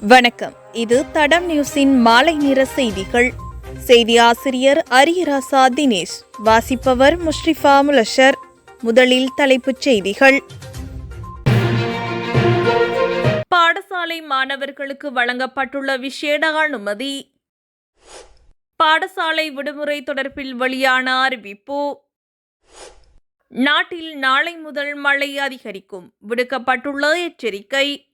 வணக்கம். இது தடம் நியூஸின் மாலை நேர செய்திகள். செய்தி ஆசிரியர் அரியராசா தினேஷ் வாசிப்பவர் முஷ்ரிஃபா முலஷர். முதலில் தலைப்புச் செய்திகள். பாடசாலை மாணவர்களுக்கு வழங்கப்பட்டுள்ள விசேட அனுமதி. பாடசாலை விடுமுறை தொடர்பில் வெளியான அறிவிப்பு. நாட்டில் நாளை முதல் மழை அதிகரிக்கும். விடுக்கப்பட்டுள்ள எச்சரிக்கை.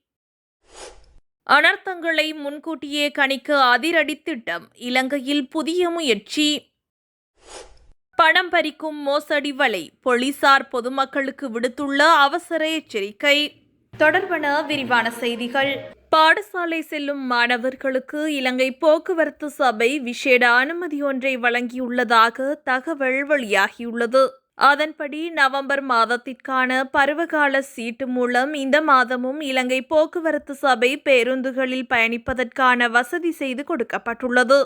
அனர்த்தங்களை முன்கூட்டியே கணிக்க அதிரடி திட்டம் இலங்கையில் புதிய முயற்சி. பணம் பறிக்கும் மோசடி வலை. போலீசார் பொதுமக்களுக்கு விடுத்துள்ள அவசர எச்சரிக்கை. தொடர்பன விரிவான செய்திகள். பாடசாலை செல்லும் மாணவர்களுக்கு இலங்கை போக்குவரத்து சபை விசேட அனுமதி ஒன்றை வழங்கியுள்ளதாக தகவல் வெளியாகியுள்ளது. அதன்படி நவம்பர் மாதத்திற்கான பருவகால சீட்டு மூலம் இந்த மாதமும் இலங்கை போக்குவரத்து சபை பேருந்துகளில் பயணிப்பதற்கான வசதி செய்து கொடுக்கப்பட்டுள்ளது.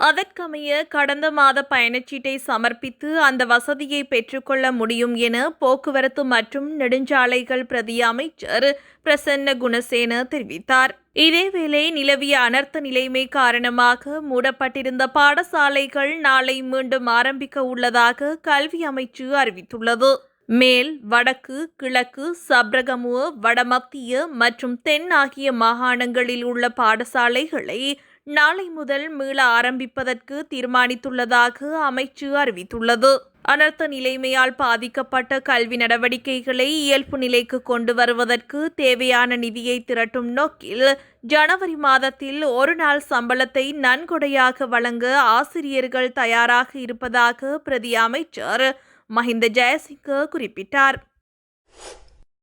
அதற்கமைய கடந்த மாத பயணச்சீட்டை சமர்ப்பித்து அந்த வசதியை பெற்றுக்கொள்ள முடியும் என போக்குவரத்து மற்றும் நெடுஞ்சாலைகள் பிரதி அமைச்சர் பிரசன்ன குணசேன தெரிவித்தார். இதேவேளை நிலவிய அனர்த்த நிலைமை காரணமாக மூடப்பட்டிருந்த பாடசாலைகள் நாளை மீண்டும் ஆரம்பிக்க உள்ளதாக கல்வி அமைச்சு அறிவித்துள்ளது. மேல் வடக்கு கிழக்கு சப்ரகமுவ வடமத்திய மற்றும் தென் ஆகிய மாகாணங்களில் உள்ள பாடசாலைகளை நாளை முதல் மீள ஆரம்பிப்பதற்கு தீர்மானித்துள்ளதாக அமைச்சு அறிவித்துள்ளது. அனர்த்த நிலைமையால் பாதிக்கப்பட்ட கல்வி நடவடிக்கைகளை இயல்பு நிலைக்கு கொண்டு வருவதற்கு தேவையான நிதியை திரட்டும் நோக்கில் ஜனவரி மாதத்தில் ஒரு நாள் சம்பளத்தை நன்கொடையாக வழங்க ஆசிரியர்கள் தயாராக இருப்பதாக பிரதி அமைச்சர் மஹிந்த ஜெயசிங்க குறிப்பிட்டார்.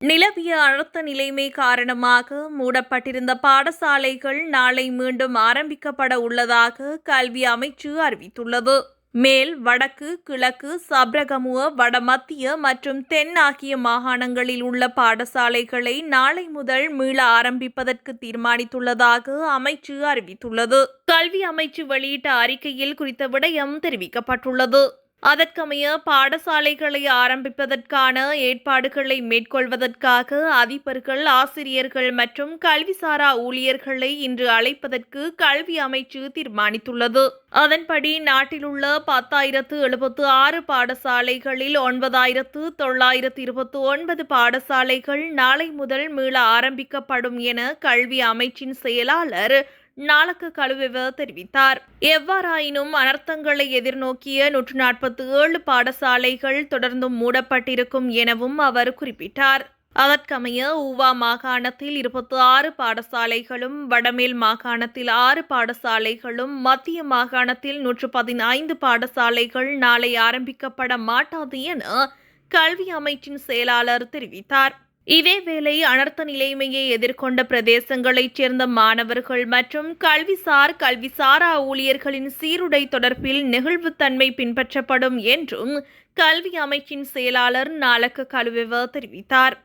நிலவிய அழுத்த நிலைமை காரணமாக மூடப்பட்டிருந்த பாடசாலைகள் நாளை மீண்டும் ஆரம்பிக்கப்பட உள்ளதாக கல்வி அமைச்சு அறிவித்துள்ளது. மேல் வடக்கு கிழக்கு சப்ரகமுவ வடமத்திய மற்றும் தென் ஆகிய மாகாணங்களில் உள்ள பாடசாலைகளை நாளை முதல் மீள ஆரம்பிப்பதற்கு தீர்மானித்துள்ளதாக அமைச்சு அறிவித்துள்ளது. கல்வி அமைச்சு வெளியிட்ட அறிக்கையில் குறித்த விடயம் தெரிவிக்கப்பட்டுள்ளது. அதற்கமைய பாடசாலைகளை ஆரம்பிப்பதற்கான ஏற்பாடுகளை மேற்கொள்வதற்காக அதிபர்கள் ஆசிரியர்கள் மற்றும் கல்விசாரா ஊழியர்களை இன்று அழைப்பதற்கு கல்வி அமைச்சு தீர்மானித்துள்ளது. அதன்படி நாட்டிலுள்ள பத்தாயிரத்து எழுபத்து ஆறு பாடசாலைகளில் ஒன்பதாயிரத்து தொள்ளாயிரத்து இருபத்தி ஒன்பது பாடசாலைகள் நாளை முதல் மீள ஆரம்பிக்கப்படும் என கல்வி அமைச்சின் செயலாளர் நாளுக்கு கழுவிவ தெரிவித்தார். எவ்வாறாயினும் அனர்த்தங்களை எதிர்நோக்கிய நூற்று நாற்பத்தி ஏழு பாடசாலைகள் தொடர்ந்தும் மூடப்பட்டிருக்கும் எனவும் அவர் குறிப்பிட்டார். அதற்கமைய ஊவா மாகாணத்தில் இருபத்தி ஆறு பாடசாலைகளும் வடமேல் மாகாணத்தில் ஆறு பாடசாலைகளும் மத்திய மாகாணத்தில் நூற்று பதினைந்து பாடசாலைகள் நாளை ஆரம்பிக்கப்பட மாட்டாது என கல்வி அமைச்சின் செயலாளர் தெரிவித்தார். இதேவேளை அனர்த்த நிலைமையை எதிர்கொண்ட பிரதேசங்களைச் சேர்ந்த மாணவர்கள் மற்றும் கல்விசார் கல்விசாரா ஊழியர்களின் சீருடை தொடர்பில் நெகிழ்வுத்தன்மை பின்பற்றப்படும் என்றும் கல்வி அமைச்சின் செயலாளர் நாளக்க கழுவெவ தெரிவித்தார்.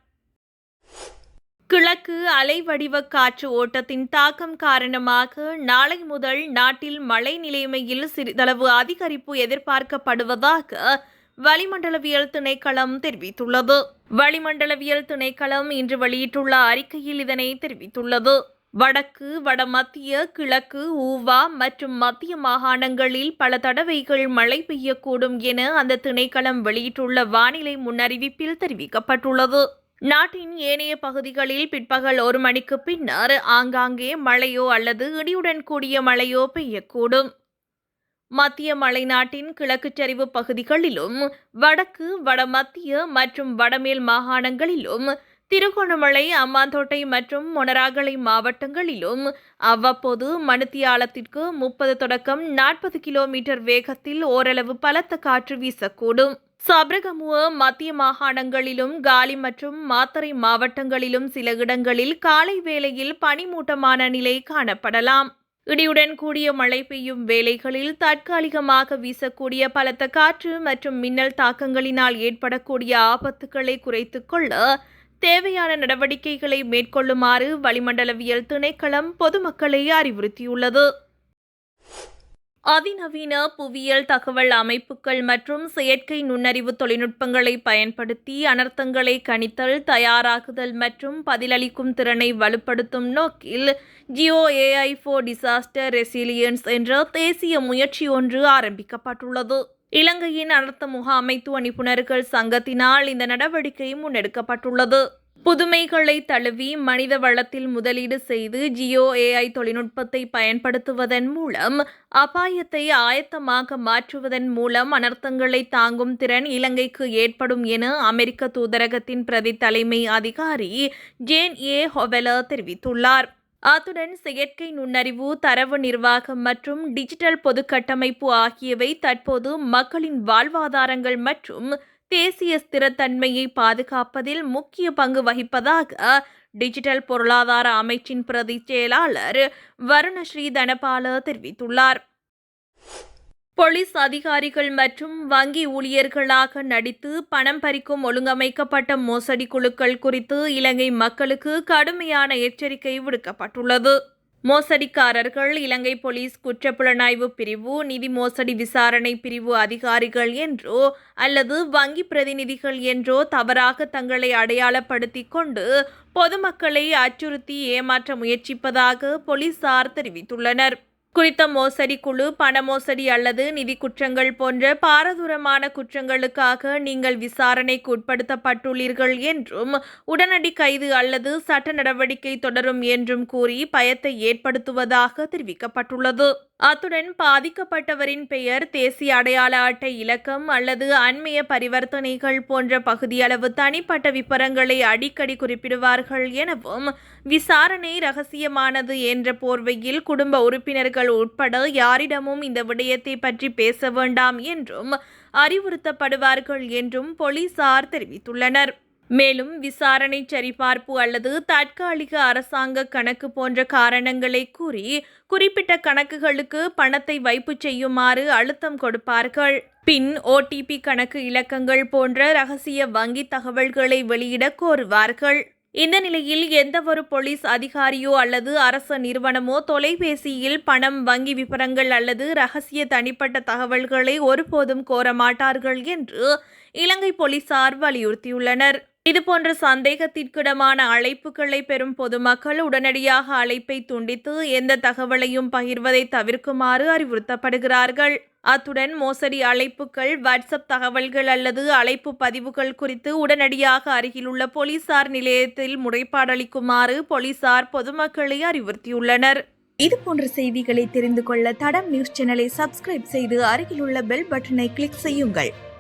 கிழக்கு அலைவடிவ காற்று ஓட்டத்தின் தாக்கம் காரணமாக நாளை முதல் நாட்டில் மழை நிலைமையில் சிறிதளவு அதிகரிப்பு எதிர்பார்க்கப்படுவதாக வளிமண்டலவியல் திணைக்களம் தெரிவித்துள்ளது. வளிமண்டலவியல் திணைக்களம் இன்று வெளியிட்டுள்ள அறிக்கையில் இதனை தெரிவித்துள்ளது. வடக்கு வடமத்திய கிழக்கு ஊவா மற்றும் மத்திய மாகாணங்களில் பல தடவைகள் மழை பெய்யக்கூடும் என அந்த திணைக்களம் வெளியிட்டுள்ள வானிலை முன்னறிவிப்பில் தெரிவிக்கப்பட்டுள்ளது. நாட்டின் ஏனைய பகுதிகளில் பிற்பகல் ஒரு மணிக்கு பின்னர் ஆங்காங்கே மழையோ அல்லது இடியுடன் கூடிய மழையோ பெய்யக்கூடும். மத்திய மலைநாட்டின் கிழக்கு சரிவு பகுதிகளிலும் வடக்கு வடமத்திய மற்றும் வடமேல் மாகாணங்களிலும் திருகோணமலை அம்மாந்தோட்டை மற்றும் மொனராகலை மாவட்டங்களிலும் அவ்வப்போது மணித்தியாலத்திற்கு முப்பது தொடக்கம் நாற்பது கிலோமீட்டர் வேகத்தில் ஓரளவு பலத்த காற்று வீசக்கூடும். சபரகமுவ மத்திய மாகாணங்களிலும் காலி மற்றும் மாத்தறை மாவட்டங்களிலும் சில இடங்களில் காலை வேளையில் பனிமூட்டமான நிலை காணப்படலாம். இடியுடன் கூடிய மழை பெய்யும் வேளைகளில் தற்காலிகமாக வீசக்கூடிய பலத்த காற்று மற்றும் மின்னல் தாக்கங்களினால் ஏற்படக்கூடிய ஆபத்துக்களை குறைத்துக் கொள்ள தேவையான நடவடிக்கைகளை மேற்கொள்ளுமாறு வளிமண்டலவியல் திணைக்களம் பொதுமக்களை அறிவுறுத்தியுள்ளது. அதிநவீன புவியியல் தகவல் அமைப்புகள் மற்றும் செயற்கை நுண்ணறிவு தொழில்நுட்பங்களை பயன்படுத்தி அனர்த்தங்களை கணித்தல் தயாராகுதல் மற்றும் பதிலளிக்கும் திறனை வலுப்படுத்தும் நோக்கில் geo AI for disaster resilience என்ற தேசிய முயற்சி ஒன்று ஆரம்பிக்கப்பட்டுள்ளது. இலங்கையின் அனர்த்த முகாமைத்துவ நிபுணர்கள் சங்கத்தினால் இந்த நடவடிக்கை முன்னெடுக்கப்பட்டுள்ளது. புதுமைகளை தழுவி மனித வளத்தில் முதலீடு செய்து ஜியோ ஏஐ தொழில்நுட்பத்தை பயன்படுத்துவதன் மூலம் அபாயத்தை ஆயத்தமாக மாற்றுவதன் மூலம் அனர்த்தங்களை தாங்கும் திறன் இலங்கைக்கு ஏற்படும் என அமெரிக்க தூதரகத்தின் பிரதி தலைமை அதிகாரி ஜேன் ஏ. ஹொவெலர் தெரிவித்துள்ளார். அத்துடன் செயற்கை நுண்ணறிவு தரவு நிர்வாகம் மற்றும் டிஜிட்டல் பொது கட்டமைப்பு ஆகியவை தற்போது மக்களின் வாழ்வாதாரங்கள் மற்றும் தேசிய ஸ்திரத்தன்மையை பாதுகாப்பதில் முக்கிய பங்கு வகிப்பதாக டிஜிட்டல் பொருளாதார அமைச்சின் பிரதி செயலாளர் வருணஸ்ரீ தனபால தெரிவித்துள்ளார். போலீஸ் அதிகாரிகள் மற்றும் வங்கி ஊழியர்களாக நடித்து பணம் பறிக்கும் ஒழுங்கமைக்கப்பட்ட மோசடி குழுக்கள் குறித்து இலங்கை மக்களுக்கு கடுமையான எச்சரிக்கை விடுக்கப்பட்டுள்ளது. மோசடிக்காரர்கள் இலங்கை போலீஸ் குற்றப்புலனாய்வு பிரிவு நிதி மோசடி விசாரணை பிரிவு அதிகாரிகள் என்றோ அல்லது வங்கி பிரதிநிதிகள் என்றோ தவறாக தங்களை அடையாளப்படுத்தி கொண்டு பொதுமக்களை அச்சுறுத்தி ஏமாற்ற முயற்சிப்பதாக போலீசார் தெரிவித்துள்ளனர். குறித்த மோசடி குழு பண மோசடி அல்லது நிதி குற்றங்கள் போன்ற பாரதூரமான குற்றங்களுக்காக நீங்கள் விசாரணைக்கு உட்படுத்தப்பட்டுள்ளீர்கள் என்றும் உடனடி கைது அல்லது சட்ட நடவடிக்கை தொடரும் என்றும் கூறி பயத்தை ஏற்படுத்துவதாக தெரிவிக்கப்பட்டுள்ளது. அத்துடன் பாதிக்கப்பட்டவரின் பெயர் தேசிய அடையாள அட்டை இலக்கம் அல்லது அண்மைய பரிவர்த்தனைகள் போன்ற பகுதியளவு தனிப்பட்ட விபரங்களை அடிக்கடி குறிப்பிடுவார்கள் எனவும் விசாரணை ரகசியமானது என்ற போர்வையில் குடும்ப உறுப்பினர்கள் உட்பட யாரிடமும் இந்த விடயத்தை பற்றி பேச வேண்டாம் என்றும் அறிவுறுத்தப்படுவார்கள் என்றும் போலீசார் தெரிவித்துள்ளனர். மேலும் விசாரணை சரிபார்ப்பு அல்லது தற்காலிக அரசாங்க கணக்கு போன்ற காரணங்களை கூறி குறிப்பிட்ட கணக்குகளுக்கு பணத்தை வைப்பு செய்யுமாறு அழுத்தம் கொடுப்பார்கள். பின் ஓடிபி கணக்கு இலக்கங்கள் போன்ற ரகசிய வங்கி தகவல்களை வெளியிட கோருவார்கள். இந்த நிலையில் எந்தவொரு போலீஸ் அதிகாரியோ அல்லது அரச நிறுவனமோ தொலைபேசியில் பணம் வங்கி விவரங்கள் அல்லது ரகசிய தனிப்பட்ட தகவல்களை ஒருபோதும் கோர மாட்டார்கள் என்று இலங்கை போலீசார் வலியுறுத்தியுள்ளனர். இதுபோன்ற சந்தேகத்திற்கிடமான அழைப்புகளை பெறும் பொதுமக்கள் உடனடியாக அழைப்பை துண்டித்து எந்த தகவலையும் பகிர்வதை தவிர்க்குமாறு அறிவுறுத்தப்படுகிறார்கள். அத்துடன் மோசடி அழைப்புகள் வாட்ஸ்அப் தகவல்கள் அல்லது அழைப்பு பதிவுகள் குறித்து உடனடியாக அருகிலுள்ள போலீசார் நிலையத்தில் முறைப்பாடளிக்குமாறு போலீசார் பொதுமக்களை அறிவுறுத்தியுள்ளனர். இது போன்ற செய்திகளை தெரிந்து கொள்ள தடம் நியூஸ் சேனலை சப்ஸ்கிரைப் செய்து அருகிலுள்ள பெல் பட்டனை கிளிக் செய்யுங்கள்.